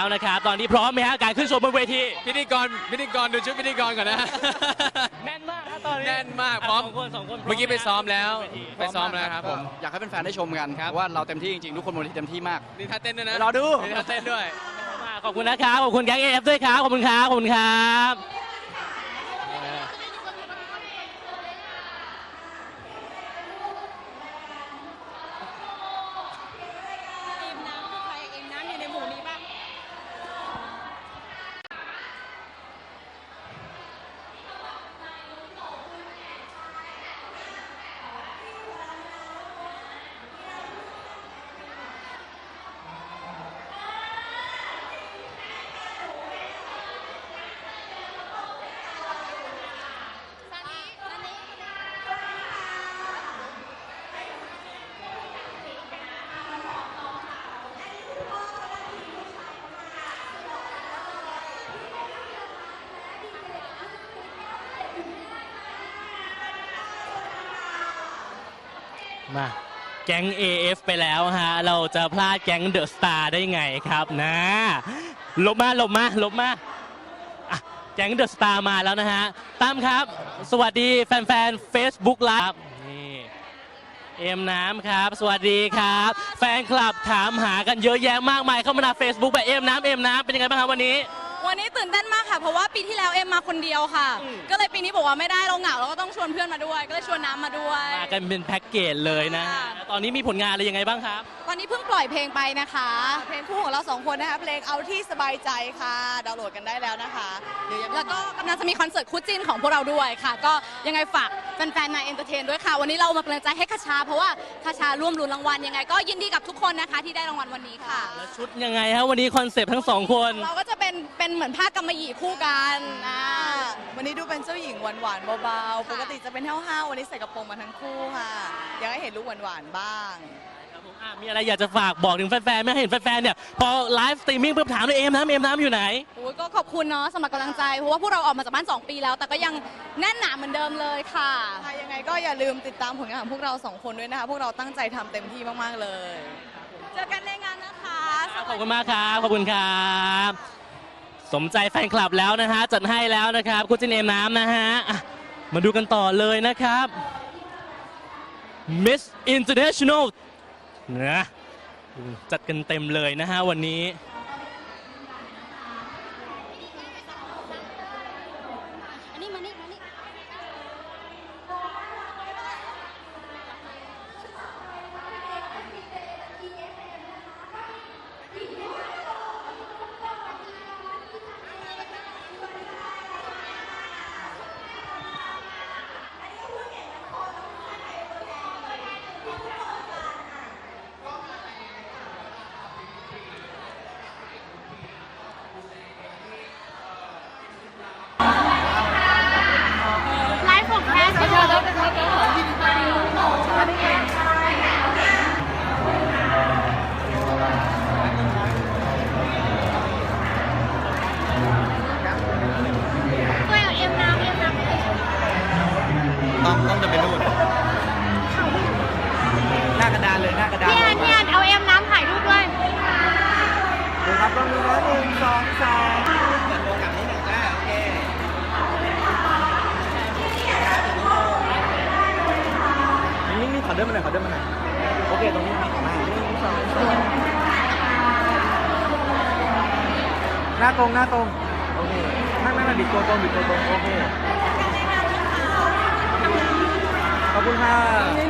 แล้วนะครับ ตอนนี้พร้อมไหมฮะการขึ้นชมบนเวที พิธีกรพิธีกรดูชุดพิธีกรก่อนนะ แน่นมากนะตอนนี้แน่นมากพร้อม สองคนสองคนเมื่อกี้ไปซ้อมแล้วเวทีไปซ้อมแล้วครับผม อยากให้เป็นแฟนๆได้ชมกันครับเพราะว่าเราเต็มที่จริงๆ ทุกคนบนเวทีเต็มที่มากมีท่าเต้นด้วยนะรอดูมีท่าเต้นด้วย ขอบคุณนะครับ ขอบคุณแก๊งเอฟด้วยครับ ขอบคุณครับ ขอบคุณครับ เอ็มน้ำคือใครเอ็มน้ำอยู่ในหมู่นี้ป่ะ มาแก๊ง AF ไปแล้วฮะ เราจะพลาดแก๊งเดอะสตาร์ได้ไงครับนะลบมาลบมาลบมาแก๊งเดอะสตาร์มาแล้วนะฮะตั้มครับ สวัสดีแฟนๆ Facebook Live นี่เอ็มน้ำครับ สวัสดีครับ แฟนคลับถามหากันเยอะแยะมากมายเข้ามาใน Facebook แบบเอ็มน้ำเอ็มน้ำเป็นยังไงบ้างครับวันนี้ วันนี้ตื่นเต้นมากค่ะ เพราะว่าปีที่แล้วเอ็มมาคนเดียวค่ะ อืม ก็เลยปีนี้บอกว่าไม่ได้เราเหงาเราก็ต้องชวนเพื่อนมาด้วย ก็เลยชวนน้ำมาด้วย มากันเป็นแพ็กเกจเลยนะฮะค่ะแล้วตอนนี้มีผลงานอะไรยังไงบ้างครับ ตอนนี้เพิ่งปล่อยเพลงไปนะคะ เพลงคู่ของเราสองคนนะคะเพลงเอาที่สบายใจค่ะ ดาวน์โหลดกันได้แล้วนะคะเดี๋ยวยังแล้วก็กำลังจะมีคอนเสิร์ตคู่จิ้นของพวกเราด้วยค่ะ ก็ยังไงฝากแฟนๆมาเอนเตอร์เทนด้วยค่ะ วันนี้เรามาเป็นกำลังใจให้คาชา เพราะว่าคาชาร่วมลุ้นรางวัลยังไง ก็ยินดีกับทุกคนนะคะที่ได้รางวัลวันนี้ค่ะแล้วชุดยังไงฮะวันนี้คอนเซปต์ทั้งสองคน เราก็จะเป็นเป็นเหมือนผ้ากำมะหยี่คู่กันอ่าวันนี้ดูเป็นเจ้าหญิงหวานๆเบาๆ ปกติจะเป็นห้าวๆวันนี้ใส่กระโปรงมาทั้งคู่ค่ะ อยากให้เห็นลุคหวานๆบ้าง ครับผมอะมีอะไรอยากจะฝากบอกถึงแฟนๆไม่ให้เห็นแฟนๆเนี่ยพอไลฟ์สตรีมมิ่งปุ๊บถามเลยเอ็มน้ำเอ็มน้ำอยู่ไหน โอ้ยก็ขอบคุณเนาะสำหรับกำลังใจ เพราะว่าพวกเราออกมาจากบ้าน 2 ปีแล้ว แต่ก็ยังแน่นหนาเหมือนเดิมเลยค่ะ ค่ะยังไงก็อย่าลืมติดตามผลงานของพวกเราสองคนด้วยนะคะ พวกเราตั้งใจทำเต็มที่มากๆเลย เจอกันในงานนะคะ ขอบคุณมากครับ ขอบคุณครับ สมใจแฟนคลับแล้วนะฮะจัดให้แล้วนะครับคุณจินเอ็มน้ำนะฮะอะมาดูกันต่อเลยนะครับ Miss International นะจัดกันเต็มเลยนะฮะวันนี้ อันนี้มานี่มานี่ ไลฟ์ของแคส ตัวเอ็มน้ำเอ็มน้ำ ต้องต้องจะเป็นนู่นหน้ากระดานเลยหน้ากระดาน พี่แอนพี่แอนเอาเอ็มน้ำถ่ายรูปด้วย ดูครับต้องมีนะห นึ่งสองสามเปิดโปรแกรมนี้หนึ่งอ่าโอเคนี่ขอเดินมาหน่อยขอเดินมาหน่อยโอเคตรงนี้มาหนึ่งสองสามหน้าตรงหน้าตรงโอเคไม่ไม่ไม่บิดตัวตรงบิดตัวตรงโอเคขอบคุณค่ะ